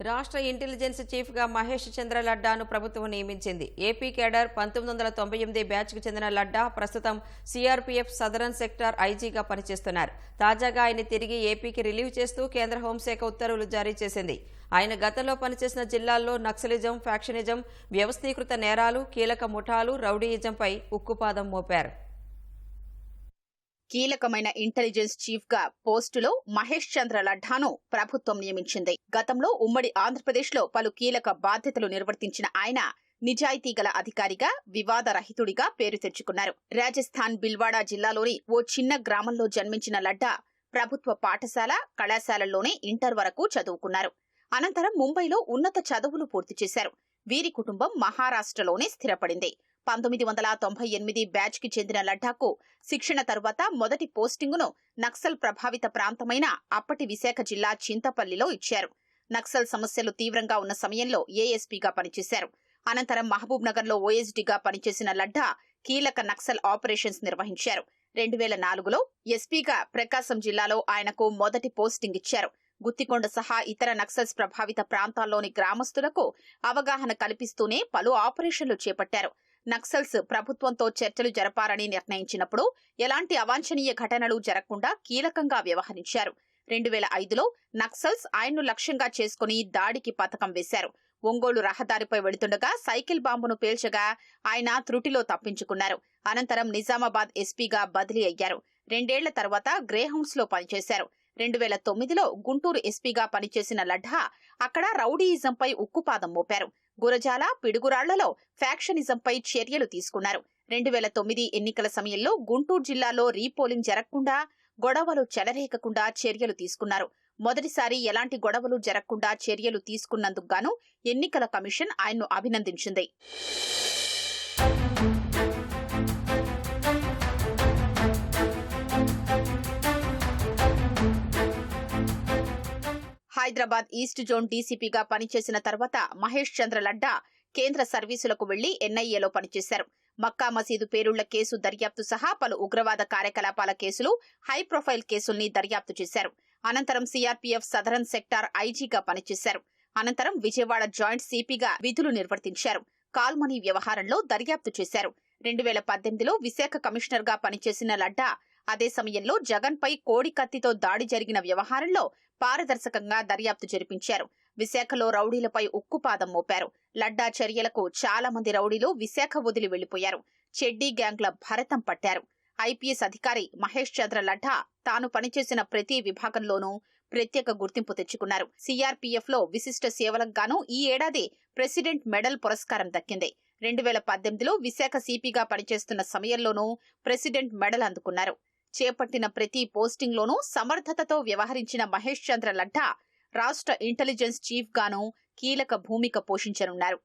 రాష్ట్ర ఇంటెలిజెన్స్ చీఫ్గా మహేష్ చంద్ర లడ్డాను ప్రభుత్వం నియమించింది. ఏపీ కేడర్ పంతొమ్మిది వందల తొంభై ఎనిమిది బ్యాచ్కు చెందిన లడ్డా ప్రస్తుతం సీఆర్పీఎఫ్ సదరన్ సెక్టార్ ఐజీగా పనిచేస్తున్నారు. తాజాగా ఆయన తిరిగి ఏపీకి రిలీవ్ చేస్తూ కేంద్ర హోంశాఖ ఉత్తర్వులు జారీ చేసింది. ఆయన గతంలో పనిచేసిన జిల్లాల్లో నక్సలిజం ఫ్యాక్షనిజం వ్యవస్థీకృత నేరాలు కీలక ముఠాలు రౌడీయిజంపై ఉక్కుపాదం మోపారు. కీలకమైన ఇంటెలిజెన్స్ చీఫ్గా పోస్టులో మహేష్ చంద్ర లడ్డాను ప్రభుత్వం నియమించింది. గతంలో ఉమ్మడి ఆంధ్రప్రదేశ్లో పలు కీలక బాధ్యతలు నిర్వర్తించిన ఆయన నిజాయితీ గల అధికారిగా వివాదరహితుడిగా పేరు తెచ్చుకున్నారు. రాజస్థాన్ బిల్వాడా జిల్లాలోని ఓ చిన్న గ్రామంలో జన్మించిన లడ్డా ప్రభుత్వ పాఠశాల కళాశాలల్లోనే ఇంటర్ వరకు చదువుకున్నారు. అనంతరం ముంబైలో ఉన్నత చదువులు పూర్తి చేశారు. వీరి కుటుంబం మహారాష్ట్రలోనే స్థిరపడింది. పంతొమ్మిది వందల తొంభై ఎనిమిది బ్యాచ్కి చెందిన లడ్డాకు శిక్షణ తరువాత మొదటి పోస్టింగును నక్సల్ ప్రభావిత ప్రాంతమైన అప్పటి విశాఖ జిల్లా చింతపల్లిలో ఇచ్చారు. నక్సల్ సమస్యలు తీవ్రంగా ఉన్న సమయంలో ఏఎస్పీగా పనిచేశారు. అనంతరం మహబూబ్ నగర్లో ఓఎస్డీగా పనిచేసిన లడ్డా కీలక నక్సల్ ఆపరేషన్స్ నిర్వహించారు. రెండు వేల నాలుగులో ఎస్పీగా ప్రకాశం జిల్లాలో ఆయనకు మొదటి పోస్టింగ్ ఇచ్చారు. గుత్తికొండ సహా ఇతర నక్సల్స్ ప్రభావిత ప్రాంతాల్లోని గ్రామస్తులకు అవగాహన కల్పిస్తూనే పలు ఆపరేషన్లు చేపట్టారు. నక్సల్స్ ప్రభుత్వంతో చర్చలు జరపాలని నిర్ణయించినప్పుడు ఎలాంటి అవాంఛనీయ ఘటనలు జరగకుండా కీలకంగా వ్యవహరించారు. రెండు వేల ఐదులో నక్సల్స్ ఆయన్ను లక్ష్యంగా చేసుకుని దాడికి పథకం వేశారు. ఒంగోలు రహదారిపై వెళుతుండగా సైకిల్ బాంబును పేల్చగా ఆయన త్రుటిలో తప్పించుకున్నారు. అనంతరం నిజామాబాద్ ఎస్పీగా బదిలీ అయ్యారు. రెండేళ్ళ తర్వాత గ్రేహౌండ్స్లో పనిచేశారు. రెండు వేల తొమ్మిదిలో గుంటూరు ఎస్పీగా పనిచేసిన లడ్డా అక్కడ రౌడీయిజంపై ఉక్కుపాదం మోపారు. గురజాల పిడుగురాళ్ళలో ఫ్యాక్షనిజంపై చర్యలు తీసుకున్నారు. రెండు వేల తొమ్మిది ఎన్నికల సమయంలో గుంటూరు జిల్లాలో రీపోలింగ్ జరగకుండా గొడవలు చెలరేకకుండా చర్యలు తీసుకున్నారు. మొదటిసారి ఎలాంటి గొడవలు జరగకుండా చర్యలు తీసుకున్నందుకు గాను ఎన్నికల కమిషన్ ఆయన్ను అభినందించింది. హైదరాబాద్ ఈస్ట్ జోన్ డీసీపీగా పనిచేసిన తర్వాత మహేష్ చంద్ర లడ్డా కేంద్ర సర్వీసులకు వెళ్ళి ఎన్ఐఏలో పనిచేశారు. మక్కా మసీదు పేరుళ్ళ కేసు దర్యాప్తు సహా పలు ఉగ్రవాద కార్యకలాపాల కేసులు హై ప్రొఫైల్ కేసుల్ని దర్యాప్తు చేశారు. అనంతరం సీఆర్పీఎఫ్ సదరన్ సెక్టార్ ఐజీగా పనిచేశారు. అనంతరం విజయవాడ జాయింట్ సిపిగా విధులు నిర్వర్తించారు. కాల్మనీ వ్యవహారంలో దర్యాప్తు చేశారు. రెండు వేల పద్దెనిమిదిలో విశాఖ కమిషనర్గా పనిచేసిన లడ్డా అదే సమయంలో జగన్ పై కోడి కత్తితో దాడి జరిగిన వ్యవహారంలో పారదర్శకంగా దర్యాప్తు జరిపించారు. విశాఖలో రౌడీలపై ఉక్కుపాదం మోపారు. లడ్డా చర్యలకు చాలా మంది రౌడీలు విశాఖ వదిలి వెళ్ళిపోయారు చెడ్డీ గ్యాంగ్ల భరతం పట్టారు. ఐపీఎస్ అధికారి మహేష్ చంద్ర లడ్డా తాను పనిచేసిన ప్రతి విభాగంలోనూ ప్రత్యేక గుర్తింపు తెచ్చుకున్నారు. సీఆర్పీఎఫ్లో విశిష్ట సేవలకు గాను ఈ ఏడాది ప్రెసిడెంట్ మెడల్ పురస్కారం దక్కింది. రెండు వేల పద్దెనిమిదిలో విశాఖ సిపిగా పనిచేస్తున్న సమయంలోనూ ప్రెసిడెంట్ మెడల్ అందుకున్నారు. చేపట్టిన ప్రతి పోస్టింగ్లోనూ సమర్థతతో వ్యవహరించిన మహేష్ చంద్ర లడ్డా రాష్ట్ర ఇంటెలిజెన్స్ చీఫ్ గాను కీలక భూమిక పోషించనున్నారు.